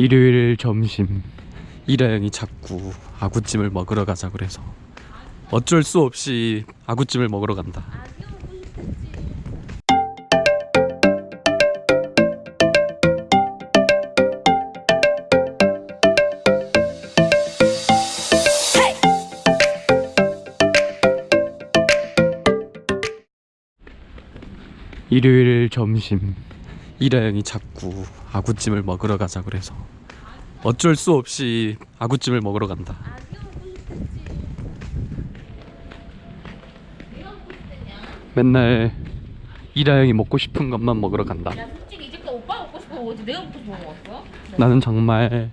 일요일 점심. 이라영이 자꾸 아구찜을 먹으러 가자 그래서. 어쩔 수 없이 아구찜을 먹으러 간다. 일요일 점심. 이라영이 자꾸 아구찜을 먹으러 가자 그래서 어쩔 수 없이 아구찜을 먹으러 간다. 맨날 이라영이 먹고 싶은 것만 먹으러 간다. 야 솔직히 이제까지 오빠 먹고 싶어 먹었지 내가 먹고 싶어 먹었어? 나는 정말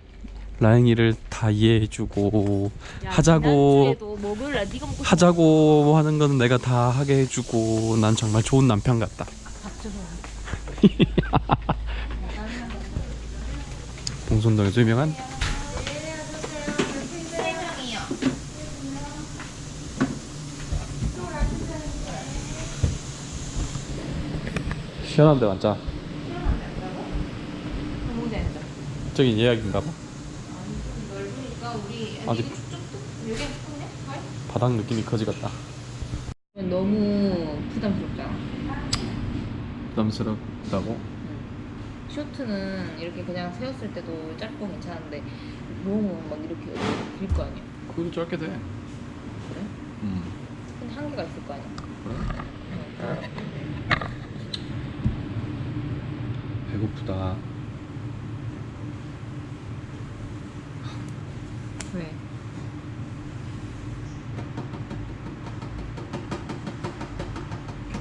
라영이를 다 이해해주고 야, 하자고 먹을래 하자고 하는 건 내가 다 하게 해주고 난 정말 좋은 남편 같다. 봉선동에서 유명한 시원한데 완자. 저기 예약인가 봐. 아직? 바닥 느낌이 커지겠다. 너무 부담스럽잖아 부담스럽다고? 쇼트는 이렇게 그냥 세웠을 때도 짧고 괜찮은데 너무 막 이렇게 길 거 아니야 그것도 짧게 돼. 그래? 음. 근데 한계가 있을 거 아니야 그래? 배고프다. 왜?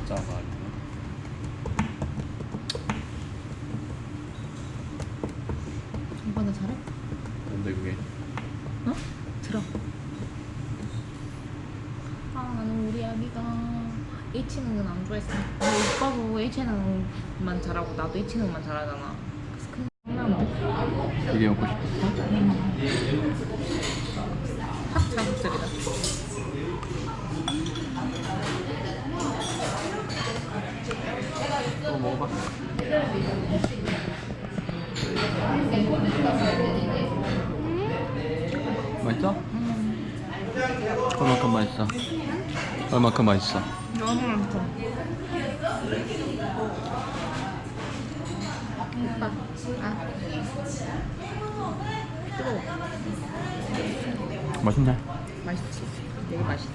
짜가 아니야. 오빠 나 잘해? 뭔데 그게? 어? 들어. 아 아기가 H는 안 좋아했어. 근데 오빠도 H는만 잘하고 나도 H는만 잘하잖아. 그래서 그냥 장난해. 되게 먹고 싶었어? 확 자극적이다. 또 먹어봐. 맛있어? 얼마큼 맛있어? 얼마큼 맛있어? 너무 많다. 오빠, 아, 뜨거워. 맛있네. 맛있지? 되게 맛있어.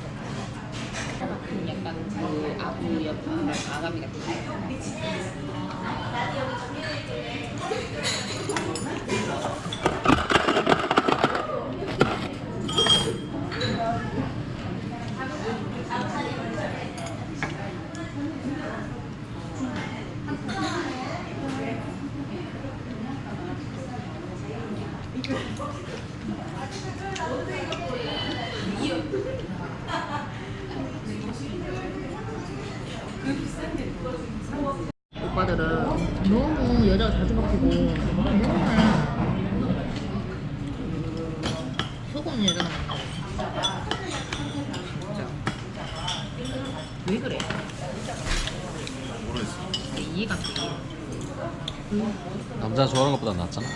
약간 그 아구 옆에 아가미 같은. 오빠들은 너무 여자가 자주 바뀌고 맨날 속은 여자가 만나고 진짜 왜 그래? 모르겠어 이해가 안 돼. 남자 좋아하는 것보다 낫잖아.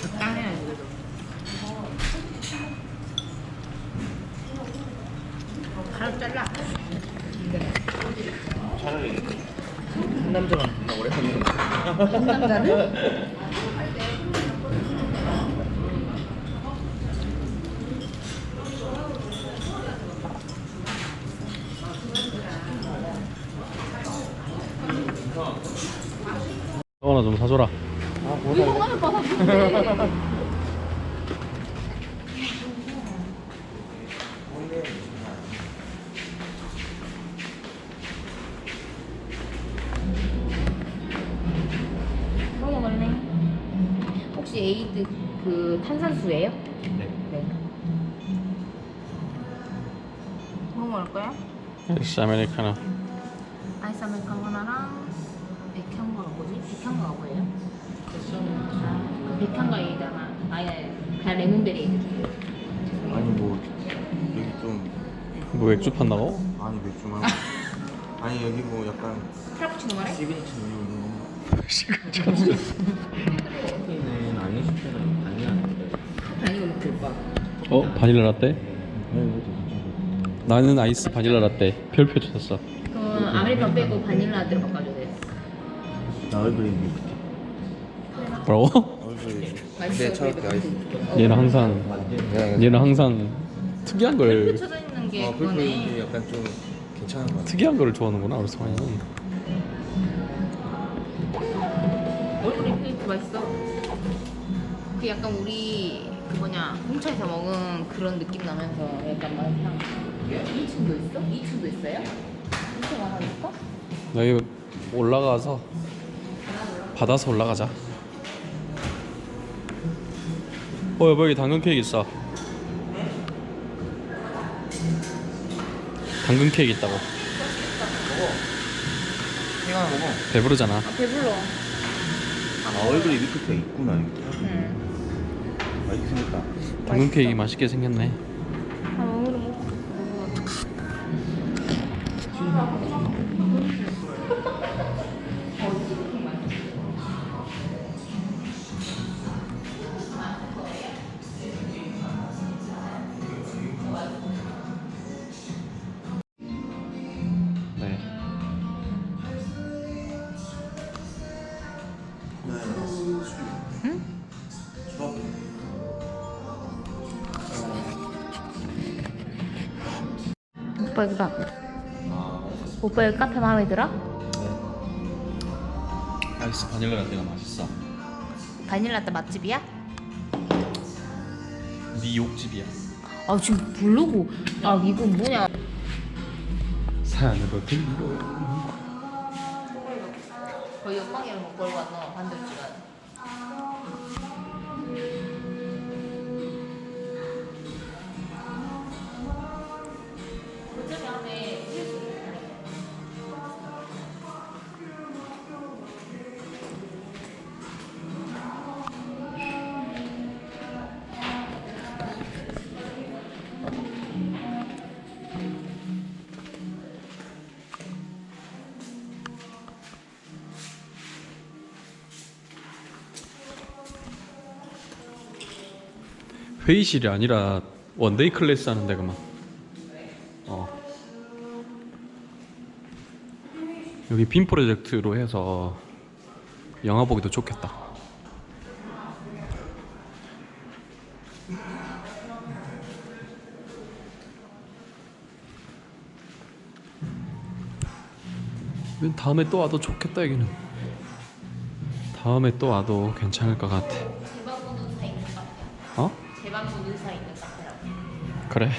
적당해야지 그래도 가로 잘라 차라리 한 남자만 나 오래 한 남자는? 성원아 좀 사줘라. 이거만 봐서 뭔데 뭐 혹시 에이드 그 탄산수예요? 네. 네. 뭐 먹을 거야? 엑스 아메리카노. 아이스 아메리카노 하나랑 백향과가 뭐지? 백향과가 뭐예요? 그 백향과 에이드 하나 아니 아니 그냥 레몬베리 에이드 아니 뭐 여기 좀 뭐 맥주 판다고? 아니 맥주 말고 아니 여기 뭐 약간 프라푸치노 말해? 시그니처 있는 거 지금 잠시. 카페인은 안 있을 때는 아니고 먹지 어 바닐라 라떼? 나는 아이스 바닐라 라떼. 별표 찾았어. 그럼 아메리카노 빼고 바닐라 라떼로 바꿔주세요. 나 얼굴이 묵지. 뭐라고? 얼굴이. 맛있어. 네, 저렇게 아이스. 얘는 항상 네. 얘는 항상 특이한 걸 붙여져 있는 게 어, 그거네. 불빛이 약간 좀 괜찮은 것 같아. 특이한 거를 좋아하는구나 우리 성환이는. 맛있어. 그 약간 우리 그 뭐냐 공차에서 먹은 그런 느낌 나면서 약간 맛향. 2층도 있어? 2층도 있어요? 2층 하나 있어? 여기 올라가서 받아서 올라가자 어 여보 여기 당근 케이크 있어 당근 케이크 있다고 이거 하나 먹어 배부르잖아 아 배불러. 아 얼굴이 밀크티가 있구나 여기 응. 맛있게 생겼다. 당근 케이크 맛있게 생겼네. 아 오늘 먹고 싶어. 오빠 여기 봐. 오빠 여기 카페 마음에 들어? 아이스 바닐라 라떼가 맛있어 바닐라 라떼 맛집이야? 네 욕집이야 아 지금 부르고 아 이거 뭐냐? 산으로 들고 거의 옆방이랑 못 걸고 왔어 반대쪽은. 회의실이 아니라 원데이 클래스 하는 데가만 어. 여기 빔 프로젝트로 해서 영화 보기도 좋겠다. 다음에 또 와도 좋겠다 여기는. 다음에 또 와도 괜찮을 것 같아 어? 대방문 의사 있는 카페라고. 그래